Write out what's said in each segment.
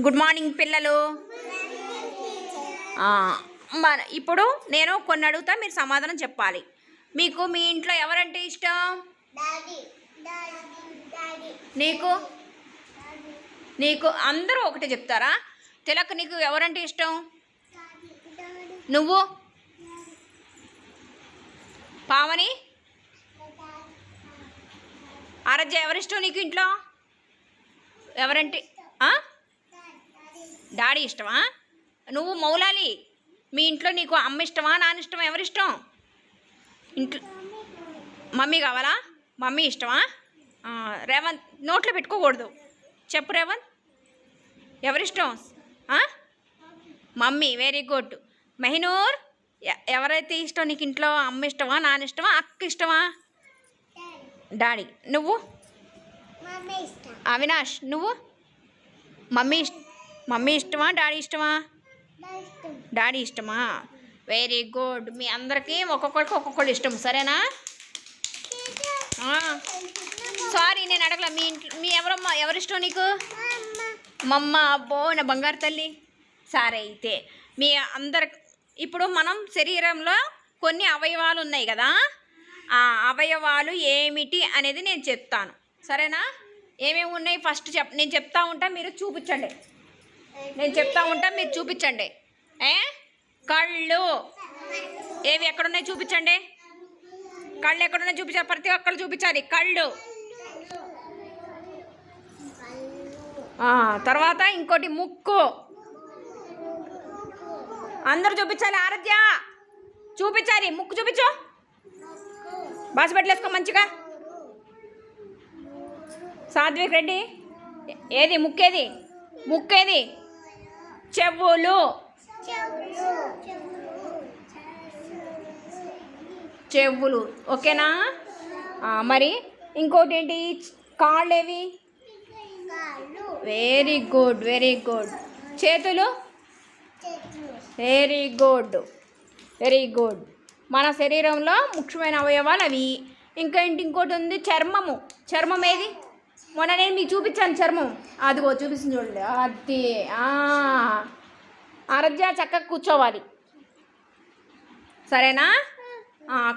Good morning పిల్లలు. మన ఇప్పుడు నేను కొన్ని అడుగుతా మీరు సమాధానం చెప్పాలి. మీకు మీ ఇంట్లో ఎవరంటే ఇష్టం? నీకు? నీకు అందరూ ఒకటే చెప్తారా? తిలక్ నీకు ఎవరంటే ఇష్టం? నువ్వు? పావని? ఆరాధ్య ఎవరిష్టం నీకు ఇంట్లో? ఎవరంటే? డాడీ ఇష్టమా? నువ్వు మౌలాలి. మీ ఇంట్లో నీకు అమ్మ ఇష్టమా నాన్న ఇష్టమా ఎవరిష్టం ఇంట్లో మమ్మీ కావాలా? మమ్మీ ఇష్టమా? రేవంత్ నోట్లో పెట్టుకోకూడదు. చెప్పు రేవంత్. ఎవరిష్టం? మమ్మీ వెరీ గుడ్ మెహినూర్ ఎవరైతే ఇష్టం నీకు ఇంట్లో అమ్మ ఇష్టమా నాన్న ఇష్టమా అక్క ఇష్టమా? డాడీ. నువ్వు? ఇష్టం. అవినాష్ నువ్వు? మమ్మీ ఇష్ మమ్మీ ఇష్టమా డాడీ ఇష్టమా? డాడీ ఇష్టం. డాడీ ఇష్టమా? వెరీ గుడ్ మీ అందరికీ ఒక్కొక్కరికి ఒక్కొక్కళ్ళు ఇష్టం సరేనా? సారీ నేను అడగల మీ ఇంట్లో మీ ఎవరమ్మా ఎవరిష్టం నీకు? మమ్మ అబ్బో నా బంగారు తల్లి. సరే అయితే మీ అందరి ఇప్పుడు మనం శరీరంలో కొన్ని అవయవాలు ఉన్నాయి కదా? ఆ అవయవాలు ఏమిటి అనేది నేను చెప్తాను. సరేనా? ఏమేమి ఉన్నాయి? ఫస్ట్ చెప్ నేను చెప్తా ఉంటా మీరు చూపించండి. నేను చెప్తా ఉంటా మీరు చూపించండి. ఏ? కళ్ళు. ఏవి ఎక్కడున్నాయి చూపించండి. కళ్ళు ఎక్కడున్నాయి చూపించాలి? ప్రతి ఒక్కరు చూపించాలి. కళ్ళు. తర్వాత ఇంకోటి ముక్కు. అందరు చూపించాలి ఆరాధ్య. చూపించాలి. ముక్కు చూపించు. బాస్ పెట్టలేసుకో మంచిగా. సాత్విక్ రెడ్డి. ఏది ముక్కేది? ముక్కేది? చెవులు. చెవులు. ఓకేనా? మరి ఇంకోటి ఏంటి కాళ్ళు ఏవి వెరీ గుడ్ వెరీ గుడ్. చేతులు చేతులు? Very good very good. మన శరీరంలో ముఖ్యమైన అవయవాలు అవి. ఇంకా ఏంటి ఇంకోటి ఉంది? చర్మము. చర్మం ఏది? మొన్న నేను మీకు చూపించాను చర్మం. అదిగో చూపిస్తుంది చూడండి. అది అరధ్య చక్కగా కూర్చోవాలి. సరేనా?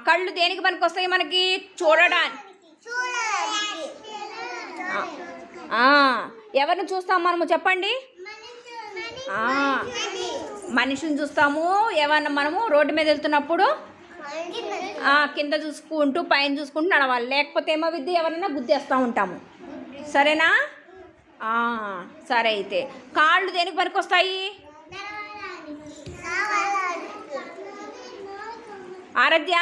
కళ్ళు దేనికి పనికి వస్తాయి మనకి? చూడడానికి. ఎవరిని చూస్తాం మనము చెప్పండి? మనిషిని చూస్తాము. ఏమన్నా మనము? రోడ్డు మీద వెళ్తున్నప్పుడు? కింద చూసుకుంటూ పైన చూసుకుంటూ నడవాలి. లేకపోతే ఏమో విద్య ఎవరైనా గుద్దేస్తూ ఉంటాము. సరేనా? సరే అయితే. కాళ్ళు దేనికి పనికొస్తాయి? ఆరాధ్య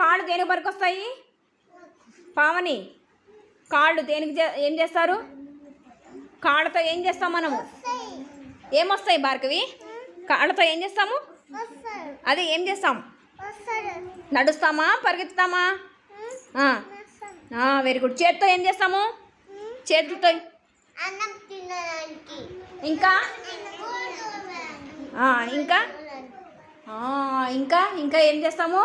కాళ్ళు దేనికి పనికొస్తాయి? పావని కాళ్ళు దేనికి ఏం చేస్తారు? కాళ్ళతో ఏం చేస్తాం మనము? ఏమొస్తాయి భార్గవి? కాళ్ళతో ఏం చేస్తాము? అదే ఏం చేస్తాం? నడుస్తామా? పరిగెత్తుతామా? వెరీ గుడ్ చేత్తో ఏం చేస్తాము? చేతులతో ఇంకా? ఇంకా? ఇంకా? ఇంకా ఏం చేస్తాము?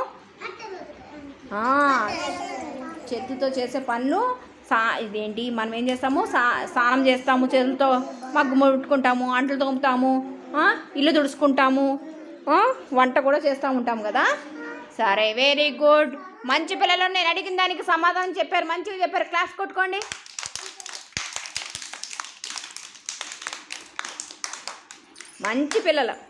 చేతులతో చేసే పనులు సా ఇదేంటి? మనం ఏం చేస్తాము? సా స్నానం చేస్తాము చేతులతో మగ్గు ముట్టుకుంటాము అంట్లు తోముతాము ఇల్లు తుడుచుకుంటాము వంట కూడా చేస్తూ ఉంటాం కదా? సరే వెరీ గుడ్ మంచి పిల్లలు నేను అడిగిన దానికి సమాధానం చెప్పారు. మంచిగా చెప్పారు. క్లాస్ కొట్టుకోండి. మంచి పిల్లలు.